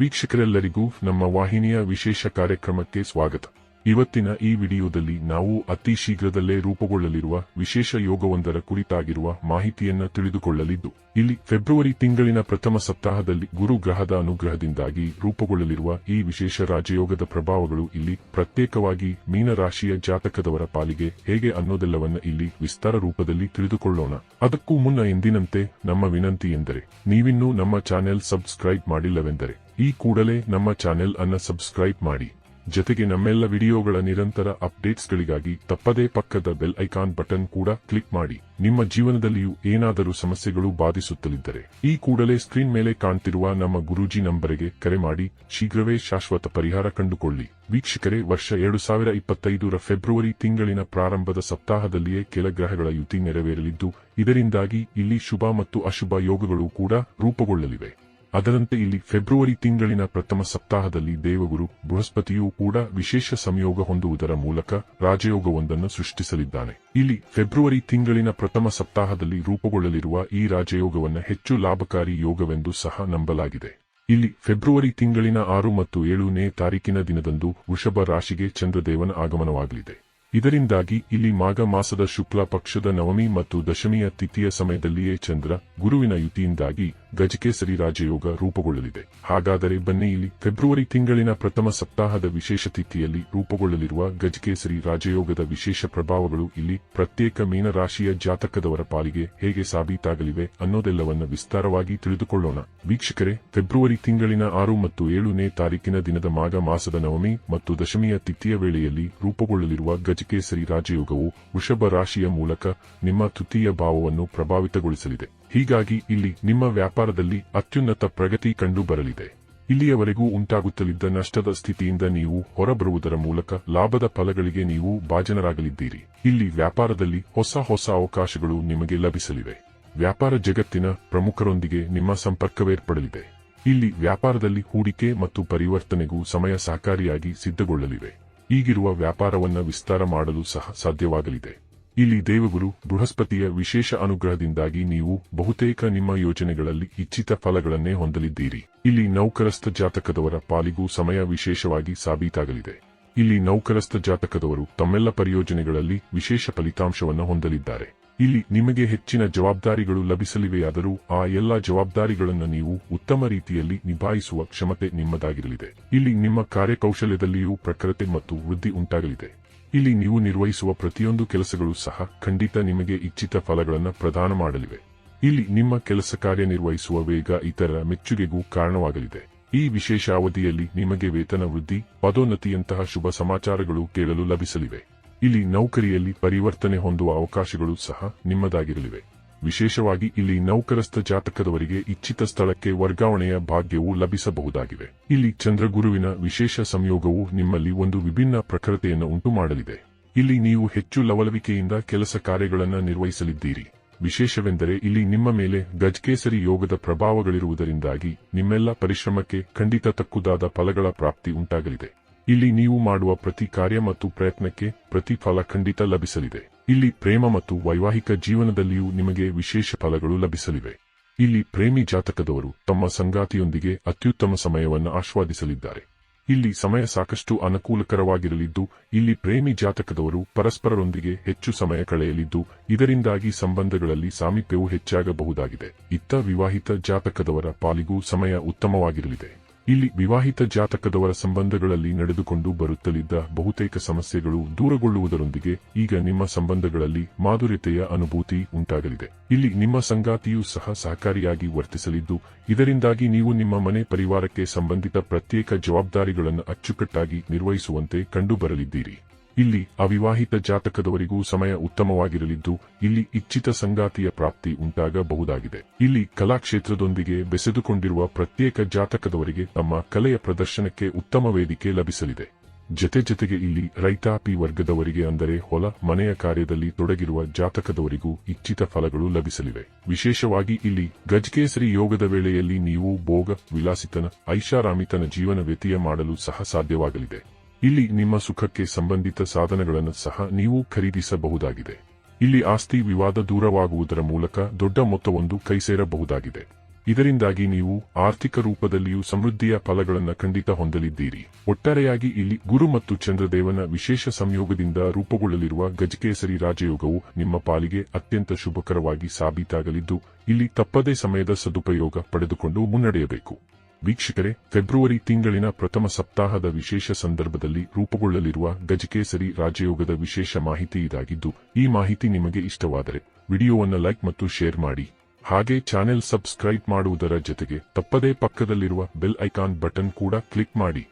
ವೀಕ್ಷಕರೆಲ್ಲರಿಗೂ ನಮ್ಮ ವಾಹಿನಿಯ ವಿಶೇಷ ಕಾರ್ಯಕ್ರಮಕ್ಕೆ ಸ್ವಾಗತ. ಇವತ್ತಿನ ಈ ವಿಡಿಯೋದಲ್ಲಿ ನಾವು ಅತಿ ಶೀಘ್ರದಲ್ಲೇ ರೂಪುಗೊಳ್ಳಲಿರುವ ವಿಶೇಷ ಯೋಗವೊಂದರ ಕುರಿತಾಗಿರುವ ಮಾಹಿತಿಯನ್ನ ತಿಳಿದುಕೊಳ್ಳಲಿದ್ದು, ಇಲ್ಲಿ ಫೆಬ್ರವರಿ ತಿಂಗಳಿನ ಪ್ರಥಮ ಸಪ್ತಾಹದಲ್ಲಿ ಗುರು ಗ್ರಹದ ಅನುಗ್ರಹದಿಂದಾಗಿ ರೂಪುಗೊಳ್ಳಲಿರುವ ಈ ವಿಶೇಷ ರಾಜಯೋಗದ ಪ್ರಭಾವಗಳು ಇಲ್ಲಿ ಪ್ರತ್ಯೇಕವಾಗಿ ಮೀನರಾಶಿಯ ಜಾತಕದವರ ಪಾಲಿಗೆ ಹೇಗೆ ಅನ್ನೋದೆಲ್ಲವನ್ನ ಇಲ್ಲಿ ವಿಸ್ತಾರ ರೂಪದಲ್ಲಿ ತಿಳಿದುಕೊಳ್ಳೋಣ. ಅದಕ್ಕೂ ಮುನ್ನ ಎಂದಿನಂತೆ ನಮ್ಮ ವಿನಂತಿ ಎಂದರೆ, ನೀವಿನ್ನೂ ನಮ್ಮ ಚಾನೆಲ್ ಸಬ್ಸ್ಕ್ರೈಬ್ ಮಾಡಿಲ್ಲವೆಂದರೆ ಈ ಕೂಡಲೇ ನಮ್ಮ ಚಾನೆಲ್ ಅನ್ನ ಸಬ್ಸ್ಕ್ರೈಬ್ ಮಾಡಿ. ಜೊತೆಗೆ ನಮ್ಮೆಲ್ಲ ವಿಡಿಯೋಗಳ ನಿರಂತರ ಅಪ್ಡೇಟ್ಸ್ಗಳಿಗಾಗಿ ತಪ್ಪದೇ ಪಕ್ಕದ ಬೆಲ್ ಐಕಾನ್ ಬಟನ್ ಕೂಡ ಕ್ಲಿಕ್ ಮಾಡಿ. ನಿಮ್ಮ ಜೀವನದಲ್ಲಿಯೂ ಏನಾದರೂ ಸಮಸ್ಯೆಗಳು ಬಾಧಿಸುತ್ತಲಿದ್ದರೆ ಈ ಕೂಡಲೇ ಸ್ಕ್ರೀನ್ ಮೇಲೆ ಕಾಣ್ತಿರುವ ನಮ್ಮ ಗುರೂಜಿ ನಂಬರಿಗೆ ಕರೆ ಮಾಡಿ. ಶೀಘ್ರವೇ ಶಾಶ್ವತ ಪರಿಹಾರ ಕಂಡುಕೊಳ್ಳಿ. ವೀಕ್ಷಕರೇ, ವರ್ಷ ಎರಡು ಸಾವಿರ ಇಪ್ಪತ್ತೈದರ ಫೆಬ್ರವರಿ ತಿಂಗಳಿನ ಪ್ರಾರಂಭದ ಸಪ್ತಾಹದಲ್ಲಿಯೇ ಕೆಲ ಗ್ರಹಗಳ ಯುತಿ ನೆರವೇರಲಿದ್ದು, ಇದರಿಂದಾಗಿ ಇಲ್ಲಿ ಶುಭ ಮತ್ತು ಅಶುಭ ಯೋಗಗಳು ಕೂಡ ರೂಪುಗೊಳ್ಳಲಿವೆ. ಅದರಂತೆ ಇಲ್ಲಿ ಫೆಬ್ರವರಿ ತಿಂಗಳಿನ ಪ್ರಥಮ ಸಪ್ತಾಹದಲ್ಲಿ ದೇವಗುರು, ಬೃಹಸ್ಪತಿಯೂ ಕೂಡ ವಿಶೇಷ ಸಂಯೋಗ ಹೊಂದುವುದರ ಮೂಲಕ ರಾಜಯೋಗವೊಂದನ್ನು ಸೃಷ್ಟಿಸಲಿದ್ದಾನೆ. ಇಲ್ಲಿ ಫೆಬ್ರವರಿ ತಿಂಗಳಿನ ಪ್ರಥಮ ಸಪ್ತಾಹದಲ್ಲಿ ರೂಪುಗೊಳ್ಳಲಿರುವ ಈ ರಾಜಯೋಗವನ್ನು ಹೆಚ್ಚು ಲಾಭಕಾರಿ ಯೋಗವೆಂದು ಸಹ ನಂಬಲಾಗಿದೆ. ಇಲ್ಲಿ ಫೆಬ್ರವರಿ ತಿಂಗಳಿನ ಆರು ಮತ್ತು ಏಳನೇ ತಾರೀಕಿನ ದಿನದಂದು ವೃಷಭ ರಾಶಿಗೆ ಚಂದ್ರದೇವನ ಆಗಮನವಾಗಲಿದೆ. ಇದರಿಂದಾಗಿ ಇಲ್ಲಿ ಮಾಘ ಮಾಸದ ಶುಕ್ಲ ಪಕ್ಷದ ನವಮಿ ಮತ್ತು ದಶಮಿಯ ತಿಥಿಯ ಸಮಯದಲ್ಲಿಯೇ ಚಂದ್ರ ಗುರುವಿನ ಯುತಿಯಿಂದಾಗಿ ಗಜಕೇಸರಿ ರಾಜಯೋಗ ರೂಪುಗೊಳ್ಳಲಿದೆ. ಹಾಗಾದರೆ ಬನ್ನಿ ಇಲ್ಲಿ ಫೆಬ್ರವರಿ ತಿಂಗಳಿನ ಪ್ರಥಮ ಸಪ್ತಾಹದ ವಿಶೇಷ ತಿಥಿಯಲ್ಲಿ ರೂಪುಗೊಳ್ಳಲಿರುವ ಗಜಕೇಸರಿ ರಾಜಯೋಗದ ವಿಶೇಷ ಪ್ರಭಾವಗಳು ಇಲ್ಲಿ ಪ್ರತ್ಯೇಕ ಮೀನರಾಶಿಯ ಜಾತಕದವರ ಪಾಲಿಗೆ ಹೇಗೆ ಸಾಬೀತಾಗಲಿವೆ ಅನ್ನೋದೆಲ್ಲವನ್ನ ವಿಸ್ತಾರವಾಗಿ ತಿಳಿದುಕೊಳ್ಳೋಣ. ವೀಕ್ಷಕರೇ, ಫೆಬ್ರವರಿ ತಿಂಗಳಿನ ಆರು ಮತ್ತು ಏಳನೇ ತಾರೀಕಿನ ದಿನದ ಮಾಘ ಮಾಸದ ನವಮಿ ಮತ್ತು ದಶಮಿಯ ತಿಥಿಯ ವೇಳೆಯಲ್ಲಿ ರೂಪುಗೊಳ್ಳಲಿರುವ ಗಜಕೇಸರಿ ರಾಜಯೋಗವು ವೃಷಭ ರಾಶಿಯ ಮೂಲಕ ನಿಮ್ಮ ತೃತೀಯ ಭಾವವನ್ನು ಪ್ರಭಾವಿತಗೊಳಿಸಲಿದೆ. ಹೀಗಾಗಿ ಇಲ್ಲಿ ನಿಮ್ಮ ವ್ಯಾಪಾರದಲ್ಲಿ ಅತ್ಯುನ್ನತ ಪ್ರಗತಿ ಕಂಡು ಬರಲಿದೆ ಇಲ್ಲಿಯವರೆಗೂ ಉಂಟಾಗುತ್ತಲಿದ್ದ ನಷ್ಟದ ಸ್ಥಿತಿಯಿಂದ ನೀವು ಹೊರಬರುವುದರ ಮೂಲಕ ಲಾಭದ ಫಲಗಳಿಗೆ ನೀವು ಭಾಜನರಾಗಲಿದ್ದೀರಿ. ಇಲ್ಲಿ ವ್ಯಾಪಾರದಲ್ಲಿ ಹೊಸ ಹೊಸ ಅವಕಾಶಗಳು ನಿಮಗೆ ಲಭಿಸಲಿವೆ. ವ್ಯಾಪಾರ ಜಗತ್ತಿನ ಪ್ರಮುಖರೊಂದಿಗೆ ನಿಮ್ಮ ಸಂಪರ್ಕವೇರ್ಪಡಲಿದೆ. ಇಲ್ಲಿ ವ್ಯಾಪಾರದಲ್ಲಿ ಹೂಡಿಕೆ ಮತ್ತು ಪರಿವರ್ತನೆಗೂ ಸಮಯ ಸಹಕಾರಿಯಾಗಿ ಸಿದ್ಧಗೊಳ್ಳಲಿವೆ. ಈಗಿರುವ ವ್ಯಾಪಾರವನ್ನ ವಿಸ್ತಾರ ಮಾಡಲು ಸಹ ಸಾಧ್ಯವಾಗಲಿದೆ. ಇಲ್ಲಿ ದೇವಗುರು ಬೃಹಸ್ಪತಿಯ ವಿಶೇಷ ಅನುಗ್ರಹದಿಂದಾಗಿ ನೀವು ಬಹುತೇಕ ನಿಮ್ಮ ಯೋಜನೆಗಳಲ್ಲಿ ಇಚ್ಛಿತ ಫಲಗಳನ್ನೇ ಹೊಂದಲಿದ್ದೀರಿ. ಇಲ್ಲಿ ನೌಕರಸ್ಥ ಜಾತಕದವರ ಪಾಲಿಗೂ ಸಮಯ ವಿಶೇಷವಾಗಿ ಸಾಬೀತಾಗಲಿದೆ. ಇಲ್ಲಿ ನೌಕರಸ್ಥ ಜಾತಕದವರು ತಮ್ಮೆಲ್ಲ ಪರಿಯೋಜನೆಗಳಲ್ಲಿ ವಿಶೇಷ ಫಲಿತಾಂಶವನ್ನು ಹೊಂದಲಿದ್ದಾರೆ. ಇಲ್ಲಿ ನಿಮಗೆ ಹೆಚ್ಚಿನ ಜವಾಬ್ದಾರಿಗಳು ಲಭಿಸಲಿವೆಯಾದರೂ ಆ ಎಲ್ಲ ಜವಾಬ್ದಾರಿಗಳನ್ನು ನೀವು ಉತ್ತಮ ರೀತಿಯಲ್ಲಿ ನಿಭಾಯಿಸುವ ಕ್ಷಮತೆ ನಿಮ್ಮದಾಗಿರಲಿದೆ. ಇಲ್ಲಿ ನಿಮ್ಮ ಕಾರ್ಯಕೌಶಲ್ಯದಲ್ಲಿಯೂ ಪ್ರಖರತೆ ಮತ್ತು ವೃದ್ಧಿ ಉಂಟಾಗಲಿದೆ. ಇಲ್ಲಿ ನೀವು ನಿರ್ವಹಿಸುವ ಪ್ರತಿಯೊಂದು ಕೆಲಸಗಳು ಸಹ ಖಂಡಿತ ನಿಮಗೆ ಇಚ್ಛಿತ ಫಲಗಳನ್ನು ಪ್ರದಾನ ಮಾಡಲಿವೆ. ಇಲ್ಲಿ ನಿಮ್ಮ ಕೆಲಸ ಕಾರ್ಯನಿರ್ವಹಿಸುವ ವೇಗ ಇತರರ ಮೆಚ್ಚುಗೆಗೂ ಕಾರಣವಾಗಲಿದೆ. ಈ ವಿಶೇಷ ಅವಧಿಯಲ್ಲಿ ನಿಮಗೆ ವೇತನ ವೃದ್ಧಿ, ಪದೋನ್ನತಿಯಂತಹ ಶುಭ ಸಮಾಚಾರಗಳು ಕೇಳಲು ಲಭಿಸಲಿವೆ. ಇಲ್ಲಿ ನೌಕರಿಯಲ್ಲಿ ಪರಿವರ್ತನೆ ಹೊಂದುವ ಅವಕಾಶಗಳು ಸಹ ನಿಮ್ಮದಾಗಿರಲಿವೆ. ವಿಶೇಷವಾಗಿ ಇಲ್ಲಿ ನೌಕರಸ್ಥ ಜಾತಕದವರಿಗೆ ಇಚ್ಛಿತ ಸ್ಥಳಕ್ಕೆ ವರ್ಗಾವಣೆಯ ಭಾಗ್ಯವು ಲಭಿಸಬಹುದಾಗಿದೆ. ಇಲ್ಲಿ ಚಂದ್ರಗುರುವಿನ ವಿಶೇಷ ಸಂಯೋಗವು ನಿಮ್ಮಲ್ಲಿ ಒಂದು ವಿಭಿನ್ನ ಪ್ರಖರತೆಯನ್ನು ಉಂಟು ಮಾಡಲಿದೆ ಇಲ್ಲಿ ನೀವು ಹೆಚ್ಚು ಲವಲವಿಕೆಯಿಂದ ಕೆಲಸ ಕಾರ್ಯಗಳನ್ನು ನಿರ್ವಹಿಸಲಿದ್ದೀರಿ. ವಿಶೇಷವೆಂದರೆ ಇಲ್ಲಿ ನಿಮ್ಮ ಮೇಲೆ ಗಜಕೇಸರಿ ಯೋಗದ ಪ್ರಭಾವಗಳಿರುವುದರಿಂದಾಗಿ ನಿಮ್ಮೆಲ್ಲ ಪರಿಶ್ರಮಕ್ಕೆ ಖಂಡಿತ ತಕ್ಕುದಾದ ಫಲಗಳ ಪ್ರಾಪ್ತಿ ಉಂಟಾಗಲಿದೆ. ಇಲ್ಲಿ ನೀವು ಮಾಡುವ ಪ್ರತಿ ಕಾರ್ಯ ಮತ್ತು ಪ್ರಯತ್ನಕ್ಕೆ ಪ್ರತಿಫಲ ಖಂಡಿತ ಲಭಿಸಲಿದೆ. ಇಲ್ಲಿ ಪ್ರೇಮ ಮತ್ತು ವೈವಾಹಿಕ ಜೀವನದಲ್ಲಿಯೂ ನಿಮಗೆ ವಿಶೇಷ ಫಲಗಳು ಲಭಿಸಲಿವೆ. ಇಲ್ಲಿ ಪ್ರೇಮಿ ಜಾತಕದವರು ತಮ್ಮ ಸಂಗಾತಿಯೊಂದಿಗೆ ಅತ್ಯುತ್ತಮ ಸಮಯವನ್ನು ಆಸ್ವಾದಿಸಲಿದ್ದಾರೆ. ಇಲ್ಲಿ ಸಮಯ ಸಾಕಷ್ಟು ಅನುಕೂಲಕರವಾಗಿರಲಿದ್ದು, ಇಲ್ಲಿ ಪ್ರೇಮಿ ಜಾತಕದವರು ಪರಸ್ಪರರೊಂದಿಗೆ ಹೆಚ್ಚು ಸಮಯ ಕಳೆಯಲಿದ್ದು, ಇದರಿಂದಾಗಿ ಸಂಬಂಧಗಳಲ್ಲಿ ಸಾಮೀಪ್ಯವು ಹೆಚ್ಚಾಗಬಹುದಾಗಿದೆ. ಇತ್ತ ವಿವಾಹಿತ ಜಾತಕದವರ ಪಾಲಿಗೂ ಸಮಯ ಉತ್ತಮವಾಗಿರಲಿದೆ. ಇಲ್ಲಿ ವಿವಾಹಿತ ಜಾತಕದವರ ಸಂಬಂಧಗಳಲ್ಲಿ ನಡೆದುಕೊಂಡು ಬರುತ್ತಲಿದ್ದ ಬಹುತೇಕ ಸಮಸ್ಯೆಗಳು ದೂರಗೊಳ್ಳುವುದರೊಂದಿಗೆ ಈಗ ನಿಮ್ಮ ಸಂಬಂಧಗಳಲ್ಲಿ ಮಾಧುರ್ಯತೆಯ ಅನುಭೂತಿ ಉಂಟಾಗಲಿದೆ. ಇಲ್ಲಿ ನಿಮ್ಮ ಸಂಗಾತಿಯೂ ಸಹ ಸಹಕಾರಿಯಾಗಿ ವರ್ತಿಸಲಿದ್ದು, ಇದರಿಂದಾಗಿ ನೀವು ನಿಮ್ಮ ಮನೆ ಪರಿವಾರಕ್ಕೆ ಸಂಬಂಧಿತ ಪ್ರತ್ಯೇಕ ಜವಾಬ್ದಾರಿಗಳನ್ನು ಅಚ್ಚುಕಟ್ಟಾಗಿ ನಿರ್ವಹಿಸುವಂತೆ ಕಂಡುಬರಲಿದ್ದೀರಿ. ಇಲ್ಲಿ ಅವಿವಾಹಿತ ಜಾತಕದವರಿಗೂ ಸಮಯ ಉತ್ತಮವಾಗಿರಲಿದ್ದು, ಇಲ್ಲಿ ಇಚ್ಛಿತ ಸಂಗಾತಿಯ ಪ್ರಾಪ್ತಿ ಉಂಟಾಗಬಹುದಾಗಿದೆ. ಇಲ್ಲಿ ಕಲಾಕ್ಷೇತ್ರದೊಂದಿಗೆ ಬೆಸೆದುಕೊಂಡಿರುವ ಪ್ರತ್ಯೇಕ ಜಾತಕದವರಿಗೆ ತಮ್ಮ ಕಲೆಯ ಪ್ರದರ್ಶನಕ್ಕೆ ಉತ್ತಮ ವೇದಿಕೆ ಲಭಿಸಲಿದೆ. ಜತೆ ಜತೆಗೆ ಇಲ್ಲಿ ರೈತಾಪಿ ವರ್ಗದವರಿಗೆ ಅಂದರೆ ಹೊಲ, ಮನೆಯ ಕಾರ್ಯದಲ್ಲಿ ತೊಡಗಿರುವ ಜಾತಕದವರಿಗೂ ಇಚ್ಛಿತ ಫಲಗಳು ಲಭಿಸಲಿವೆ. ವಿಶೇಷವಾಗಿ ಇಲ್ಲಿ ಗಜಕೇಸರಿ ಯೋಗದ ವೇಳೆಯಲ್ಲಿ ನೀವು ಭೋಗ, ವಿಲಾಸಿತನ, ಐಷಾರಾಮಿತನ ಜೀವನ ವ್ಯತಿಯ ಮಾಡಲು ಸಹ ಸಾಧ್ಯವಾಗಲಿದೆ. ಇಲ್ಲಿ ನಿಮ್ಮ ಸುಖಕ್ಕೆ ಸಂಬಂಧಿತ ಸಾಧನಗಳನ್ನು ಸಹ ನೀವು ಖರೀದಿಸಬಹುದಾಗಿದೆ. ಇಲ್ಲಿ ಆಸ್ತಿ ವಿವಾದ ದೂರವಾಗುವುದರ ಮೂಲಕ ದೊಡ್ಡ ಮೊತ್ತವೊಂದು ಕೈಸೇರಬಹುದಾಗಿದೆ. ಇದರಿಂದಾಗಿ ನೀವು ಆರ್ಥಿಕ ರೂಪದಲ್ಲಿಯೂ ಸಮೃದ್ಧಿಯ ಫಲಗಳನ್ನು ಖಂಡಿತ ಹೊಂದಲಿದ್ದೀರಿ. ಒಟ್ಟಾರೆಯಾಗಿ ಇಲ್ಲಿ ಗುರು ಮತ್ತು ಚಂದ್ರದೇವನ ವಿಶೇಷ ಸಂಯೋಗದಿಂದ ರೂಪುಗೊಳ್ಳಲಿರುವ ಗಜಕೇಸರಿ ರಾಜಯೋಗವು ನಿಮ್ಮ ಪಾಲಿಗೆ ಅತ್ಯಂತ ಶುಭಕರವಾಗಿ ಸಾಬೀತಾಗಲಿದ್ದು, ಇಲ್ಲಿ ತಪ್ಪದೇ ಸಮಯದ ಸದುಪಯೋಗ ಪಡೆದುಕೊಂಡು ಮುನ್ನಡೆಯಬೇಕು. ವೀಕ್ಷಕರೇ, ಫೆಬ್ರವರಿ ತಿಂಗಳಿನ ಪ್ರಥಮ ಸಪ್ತಾಹದ ವಿಶೇಷ ಸಂದರ್ಭದಲ್ಲಿ ರೂಪುಗೊಳ್ಳಲಿರುವ ಗಜಕೇಸರಿ ರಾಜಯೋಗದ ವಿಶೇಷ ಮಾಹಿತಿ ಇದಾಗಿದ್ದು, ಈ ಮಾಹಿತಿ ನಿಮಗೆ ಇಷ್ಟವಾದರೆ ವಿಡಿಯೋವನ್ನು ಲೈಕ್ ಮತ್ತು ಶೇರ್ ಮಾಡಿ. ಹಾಗೆ ಚಾನೆಲ್ ಸಬ್ಸ್ಕ್ರೈಬ್ ಮಾಡುವುದರ ಜೊತೆಗೆ ತಪ್ಪದೇ ಪಕ್ಕದಲ್ಲಿರುವ ಬೆಲ್ ಐಕಾನ್ ಬಟನ್ ಕೂಡ ಕ್ಲಿಕ್ ಮಾಡಿ.